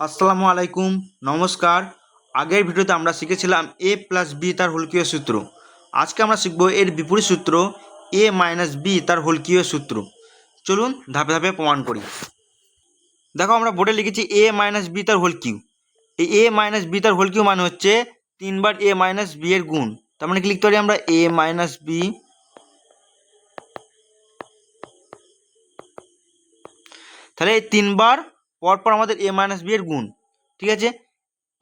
আসসালামু আলাইকুম, নমস্কার। আগের ভিডিওতে আমরা শিখেছিলাম এ প্লাস বি তার হোলকীয় সূত্র। আজকে আমরা শিখব এর বিপরীত সূত্র এ মাইনাস বি তার হোলকীয় সূত্র। চলুন ধাপে ধাপে প্রমাণ করি। দেখো, আমরা বোর্ডে লিখেছি এ মাইনাস বি তার হোল কিউ এই এ মাইনাস বি তার হোল কিউ মানে হচ্ছে তিনবার এ মাইনাস বি এর গুণ। তার মানে কি লিখতে পারি আমরা? এ মাইনাস বি তাহলে তিনবার পর পর আমাদের এ মাইনাস বি এর গুণ, ঠিক আছে?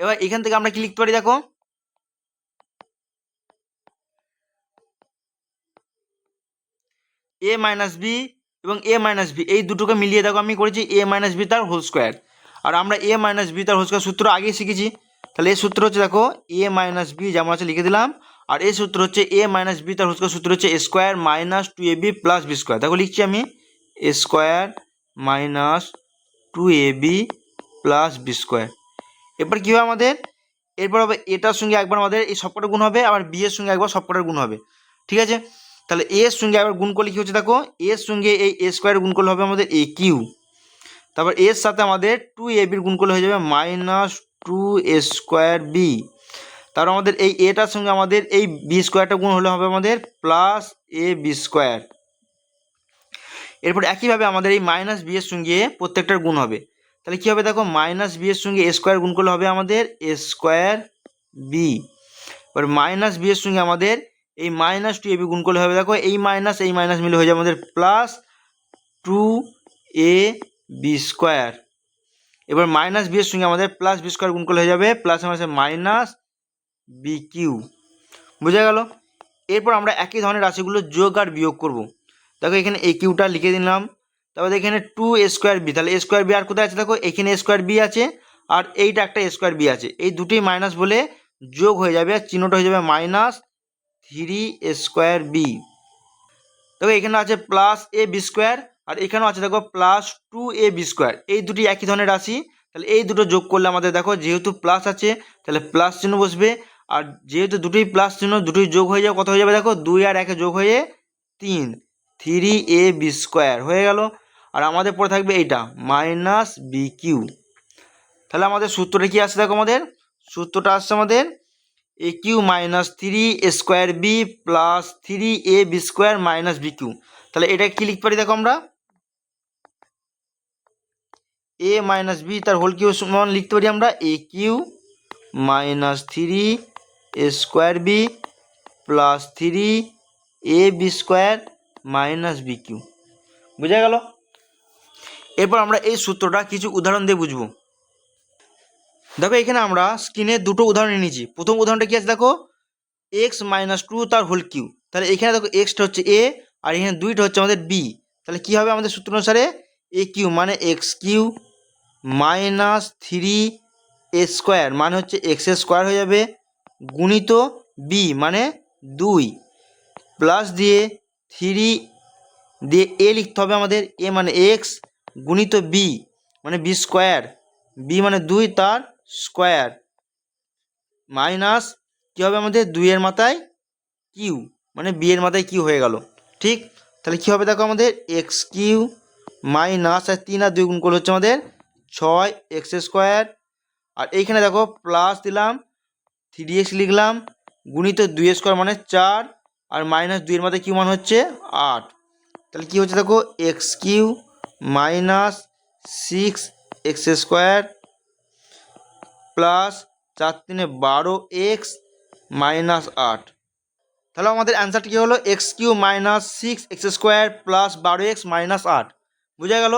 এবার এখান থেকে আমরা কি লিখতে পারি দেখো? এ মাইনাস বি এবং এ মাইনাস বি এই দুটোকে মিলিয়ে দেখো আমি করেছি এ মাইনাস বি তার হোল স্কোয়ার আর আমরা এ মাইনাস বি তার হোল স্কোয়ার সূত্র আগেই শিখেছি। তাহলে এই সূত্র হচ্ছে দেখো এ মাইনাস বি যেমন আছে লিখে দিলাম। আর এই সূত্র হচ্ছে এ মাইনাস বি তার হোল স্কোয়ার সূত্র হচ্ছে A square minus two A B plus B square দেখো লিখছি আমি A square minus two A B plus B square এরপর কী হবে আমাদের? এরপর হবে এটার সঙ্গে একবার আমাদের এই সবকটা গুণ হবে, আবার বি এর সঙ্গে একবার সবকটার গুণ হবে। ঠিক আছে? তাহলে এর সঙ্গে একবার গুণ করলে কী হচ্ছে দেখো? এর সঙ্গে এই এ স্কোয়ার গুণ করলে হবে আমাদের এ কিউ তারপর এর সাথে আমাদের টু এ বির গুণ করলে হয়ে যাবে minus two A square B তারপর আমাদের এই এটার সঙ্গে আমাদের এই বি স্কোয়ারটা গুণ হলে হবে আমাদের প্লাস এ বি স্কোয়ার এরপর একইভাবে আমাদের এই মাইনাস বি এর সঙ্গে প্রত্যেকটার গুণ হবে। তাহলে কী হবে দেখো? মাইনাস বি এর সঙ্গে এ স্কোয়ার গুণ করলে হবে আমাদের এ স্কোয়ার বি এবার মাইনাস বি এর সঙ্গে আমাদের এই মাইনাস টু এ বি গুণ করলে হবে দেখো? এই মাইনাস এই মাইনাস মিলে হয়ে যাবে আমাদের plus two A B square এবার মাইনাস বি এর সঙ্গে আমাদের প্লাস বি স্কোয়ার গুণ করলে হয়ে যাবে প্লাস আমাদের মাইনাস বি কিউ বোঝা গেল? এরপর আমরা একই ধরনের রাশিগুলো যোগ আর বিয়োগ করব। দেখো এখানে এ কিউটা লিখে দিলাম। তারপর এখানে টু স্কোয়ার বি তাহলে স্কোয়ার বি আর কোথায় আছে? দেখো এখানে স্কোয়ার বি আছে আর এইটা একটা স্কোয়ার বি আছে। এই দুটোই মাইনাস বলে যোগ হয়ে যাবে আর চিহ্নটা হয়ে যাবে মাইনাস থ্রি স্কোয়ার বি দেখো এখানে আছে প্লাস এ বি স্কোয়ার আর এখানেও আছে দেখো plus two A B square এই দুটি একই ধরনের রাশি। তাহলে এই দুটো যোগ করলে আমাদের দেখো যেহেতু প্লাস আছে, তাহলে প্লাস চিহ্ন বসবে। আর যেহেতু দুটোই প্লাস চিহ্ন, দুটোই যোগ হয়ে যাবে, কত হয়ে যাবে? দেখো দুই আর একে যোগ হয়ে তিন। থ্রি এ বি স্কোয়ার হয়ে গেল। আর আমাদের পরে থাকবে এইটা, মাইনাস বি কিউ। তাহলে আমাদের সূত্রটা কি আসছে দেখো আমাদের? সূত্রটা আসছে আমাদের a cube minus three a square b plus three a b square minus b cube. তাহলে এটা কি লিখতে পারি দেখো আমরা? এ মাইনাস বি, তার হোল কিউ সমান লিখতে পারি আমরা a cube minus three a square b plus three a b square minus b cube বুঝা গেল? এরপর আমরা এই সূত্রটা কিছু উদাহরণ দিয়ে বুঝব। দেখো, এখানে আমরা স্ক্রিনে দুটো উদাহরণ নিয়েছি। প্রথম উদাহরণটা কি আছে দেখো? এক্স মাইনাস টু তার হোল কিউ তাহলে এখানে দেখো এক্সটা হচ্ছে এ আর এখানে দুইটা হচ্ছে আমাদের বি তাহলে কী হবে আমাদের সূত্র অনুসারে? এ কিউ মানে x cube minus three a square মানে হচ্ছে এক্স স্কোয়ার হয়ে যাবে গুণিত বি মানে দুই। প্লাস দিয়ে থ্রি দিয়ে এ লিখতে হবে আমাদের এ মানে এক্স গুণিত বি মানে বি স্কোয়ার বি মানে দুই, তার স্কোয়ার মাইনাস কী হবে আমাদের দুইয়ের মাথায় কিউ মানে বি এর মাথায় কিউ হয়ে গেল। ঠিক? তাহলে কী হবে দেখো আমাদের এক্স কিউ মাইনাস আর তিন আর দুই গুণ করলে হচ্ছে আমাদের ছয় এক্স স্কোয়ার আর এইখানে দেখো প্লাস দিলাম থ্রি এক্স লিখলাম, গুণিত দুই স্কোয়ার মানে চার। আর মাইনাস দুইয়ের মাথায় কিউ মান হচ্ছে? আট। তাহলে কী হচ্ছে দেখো? X cube minus six x square plus চার তিনে বারো এক্স মাইনাস আট। তাহলে আমাদের অ্যান্সারটি কী হলো? X cube minus six x square plus বারো এক্স মাইনাস আট। বুঝা গেল?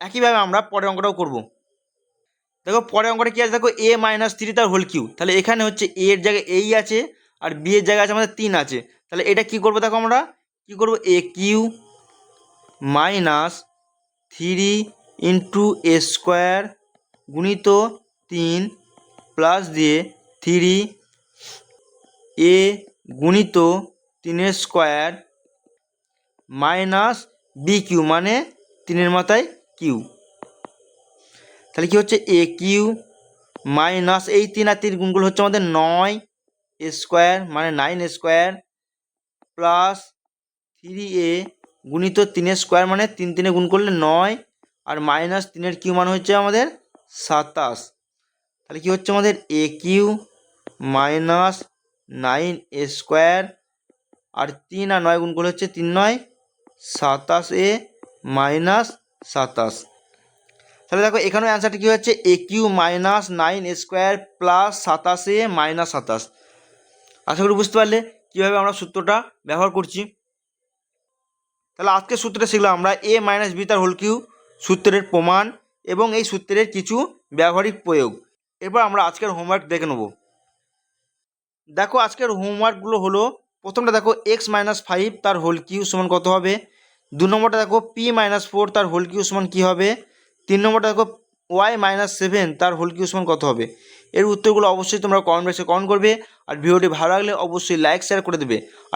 একইভাবে আমরা পরের অঙ্কটাও করব। দেখো, পরের অঙ্কটা কী আছে? দেখো এ মাইনাস থ্রি তার হোল কিউ তাহলে এখানে হচ্ছে এ এর জায়গায় এই আছে আর বি এর জায়গায় আছে আমাদের তিন আছে। তাহলে এটা কি করব দেখো আমরা? কি করব? A cube minus three into a square গুণিত তিন প্লাস দিয়ে থ্রি এ গুণিত তিনের স্কোয়ার মাইনাস বি কিউ মানে তিনের মাথায় কিউ তাহলে কি হচ্ছে? এ কিউ মাইনাস এই তিন আর তিন গুণগুলো হচ্ছে আমাদের নয় স্কোয়ার মানে nine square plus three a গুণিত তিনের স্কোয়ার মানে তিন তিনে গুণ করলে নয় আর মাইনাস তিনের কিউ মান হচ্ছে আমাদের সাতাশ। তাহলে কী হচ্ছে আমাদের a cube minus nine a square আর তিন আর নয় গুণ করলে হচ্ছে তিন নয়, সাতাশ এ মাইনাস সাতাশ। তাহলে দেখো এখানে অ্যান্সারটা কী হচ্ছে? A cube minus nine square plus সাতাশ মাইনাস সাতাশ। আশা করি বুঝতে পারলে? কীভাবে আমরা সূত্রটা ব্যবহার করছি? তাহলে আজকের সূত্রে শিখলাম আমরা এ মাইনাস বি তার হোল কিউ সূত্রের প্রমাণ এবং এই সূত্রের কিছু ব্যবহারিক প্রয়োগ। এরপর আমরা আজকের হোমওয়ার্ক দেখে নেব। দেখো আজকের হোমওয়ার্কগুলো হলো, প্রথমটা দেখো এক্স মাইনাস ফাইভ তার হোল কিউ সমান কত হবে? দু নম্বরটা দেখো পি মাইনাস ফোর তার হোল কিউ সমান কী হবে? তিন নম্বরটা দেখো ওয়াই মাইনাস সেভেন তার হোল কিউ সমান কত হবে? এর উত্তরগুলো অবশ্যই তোমরা কমেন্ট বক্সে কমেন্ট করবে। আর ভিডিওটি ভালো লাগলে অবশ্যই লাইক শেয়ার করে দেবে।